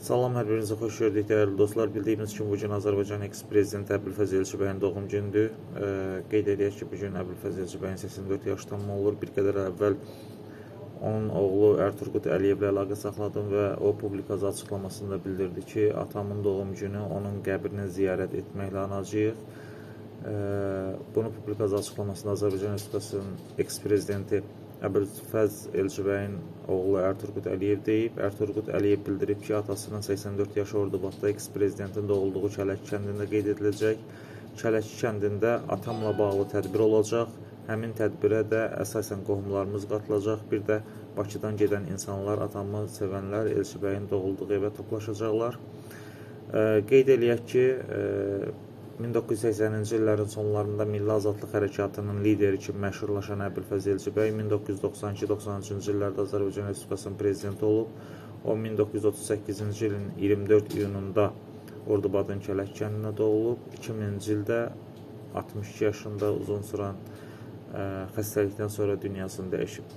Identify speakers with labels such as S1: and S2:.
S1: Salam, hər birinizə xoş gördük dəyərli dostlar. Bildiyimiz kimi bu gün Azərbaycan eks-prezidenti Əbülfəz Elçibəyin doğum gündür. E, qeyd edək ki, bu gün Əbülfəz Elçibəyin 84 yaş tamam olur. Bir qədər əvvəl onun oğlu Erturqut Əliyevlə əlaqə saxladım və o publikası açıqlamasında bildirdi ki, atamın doğum günü onun qəbrini ziyarət etməklə anacağıq. E, bunu publikası açıqlamasında Azərbaycan Respublikasının eks-prezidenti Əbülfəz Elçibəyin oğlu Erturqut Əliyev deyib. Erturqut Əliyev bildirib ki, atasının 84 yaşı Ordubadda eks-prezidentin doğulduğu Çələki kəndində qeyd ediləcək. Çələki kəndində atamla bağlı tədbir olacaq. Həmin tədbirə də əsasən qohumlarımız qatılacaq. Bir də Bakıdan gedən insanlar, atamı sevənlər Elçibəyin doğulduğu evə toplaşacaqlar. Qeyd eləyək ki, 1980-ci illərin sonlarında Milli Azadlıq Hərəkatının lideri kimi məşhurlaşan Əbülfəz Elçibəy 1992-93-cü illərdə Azərbaycan Respublikasının prezidenti olub. O 1938-ci ilin 24 iyununda Ordubadın Kələk kəndində doğulub. 2000-ci ildə 62 yaşında uzun sürən ə, xəstəlikdən sonra dünyasını dəyişib.